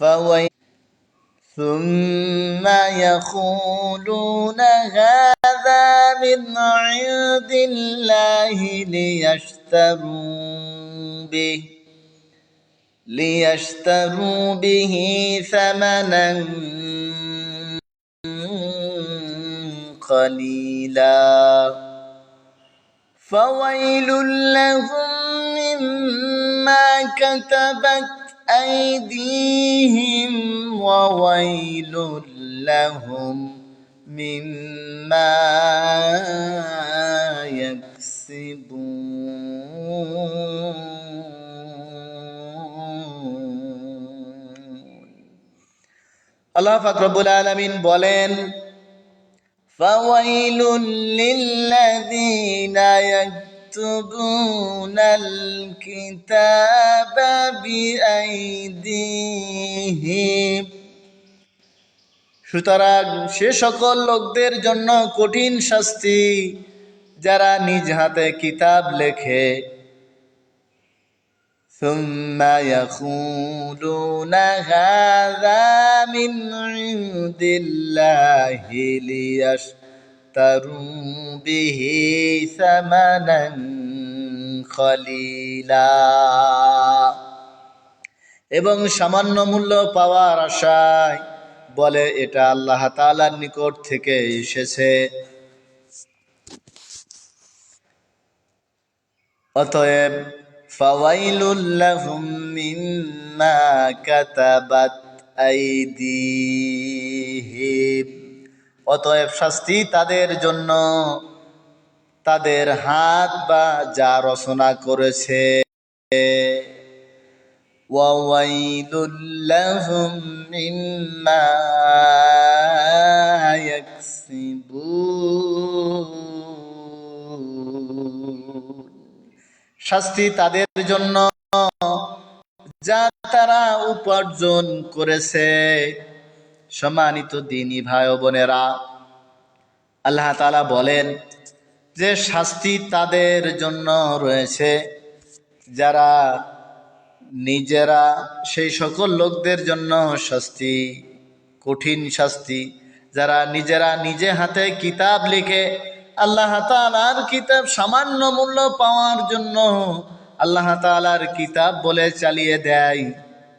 فويل. ثم يقولون هذا من عند الله ليشتروا به ليشتروا به ثمنا قليلا. فويل لهم مما كتبت أيديهم وويل لهم مما يكسبون আল্লাহ ফাকরবুল আলমিন বলেন فويل للذين يكتبون الكتاب بأيديهم সুতরাং সে সকল লোকদের জন্য কঠিন শাস্তি যারা নিজ হাতে কিতাব লেখে ثم يقولون هذا من عند الله ليشتروا به ثمنا قليلا এবং সামান্য মূল্য পাওয়ার আশায় বলে এটা আল্লাহ তাআলার নিকট থেকে এসেছে অতএব ফাওয়াইলুল লাহুম মিম্মা কাতাবাত আইদিহিম অতএব শাস্তি তাদের জন্য। তাদের হাত বা যা রচনা করেছে। শাস্তি তাদের জন্য যা তারা উপার্জন করেছে। সম্মানিত দিনী ভাই বোনেরা, আল্লাহ তালা বলেন যে শাস্তি তাদের জন্য রয়েছে। যারা নিজেরা সেই সকল লোকদের জন্য শাস্তি, কঠিন শাস্তি, যারা নিজেরা নিজে হাতে কিতাব লিখে আল্লাহ তালার কিতাব সামান্য মূল্য পাওয়ার জন্য আল্লাহ তালার কিতাব বলে চালিয়ে দেয়,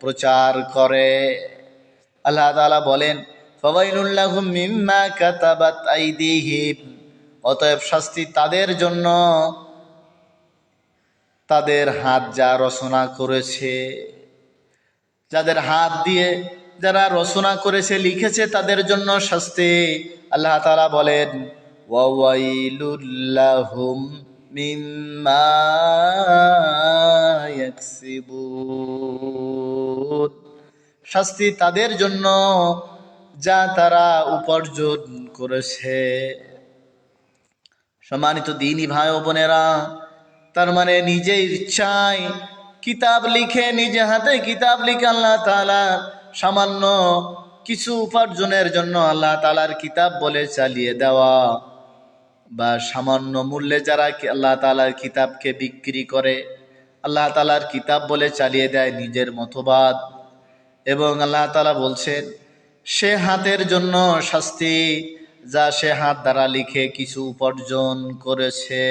প্রচার করে। আল্লাহ তালা বলেন মিম্মা অতএব শাস্তি তাদের জন্য। তাদের হাত যা রচনা করেছে, যাদের হাত দিয়ে যারা রচনা করেছে, লিখেছে, তাদের জন্য শাস্তি। আল্লাহ তালা বলেন ওয়াইলুল্লাহুম মিম্মা ইয়াকসিবুন। শাস্তি তাদের জন্য যা তারা উপার্জন করেছে। সম্মানিত দিনী ভাই বোনেরা, তার মানে নিজে ইচ্ছায় কিতাব লিখে, নিজে হাতে কিতাব লিখে আল্লাহ তালা সামান্য কিছু উপার্জনের জন্য আল্লাহ তালার কিতাব বলে চালিয়ে দেওয়া বা সামান্য মূল্যে যারা আল্লাহ তালার কিতাবকে বিক্রি করে, আল্লাহ তালার কিতাব বলে চালিয়ে দেয় নিজের মতবাদ। এবং আল্লাহ তালা বলছেন, সে হাতের জন্য শাস্তি যা সে হাত দ্বারা লিখে কিছু উপার্জন করেছে।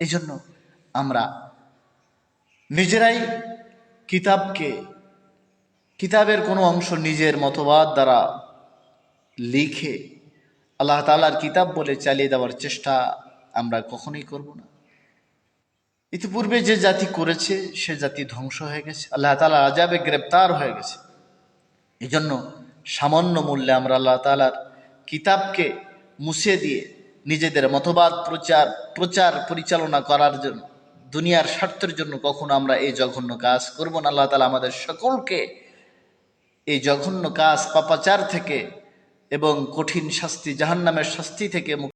এই জন্য আমরা নিজেরাই কিতাবকে, কিতাবের কোনো অংশ নিজের মতবাদ দ্বারা লিখে আল্লাহ তালার কিতাব বলে চালিয়ে দেওয়ার চেষ্টা আমরা কখনোই করব না। ইতিপূর্বে যে জাতি করেছে, সে জাতি ধ্বংস হয়ে গেছে। আল্লাহ তালা আজাবে গ্রেপ্তার হয়ে গেছে। এই জন্য সামান্য মূল্যে আমরা আল্লাহ তালার কিতাবকে মুছে দিয়ে নিজেদের মতবাদ, প্রচার প্রচার পরিচালনা করার জন্য, দুনিয়ার স্বার্থের জন্য কখনো আমরা এই জঘন্য কাজ করব না। আল্লাহ তালা আমাদের সকলকে এই জঘন্য কাজ পাপাচার থেকে এবং কঠিন শাস্তি জাহান্নামের শাস্তি থেকে মুক্ত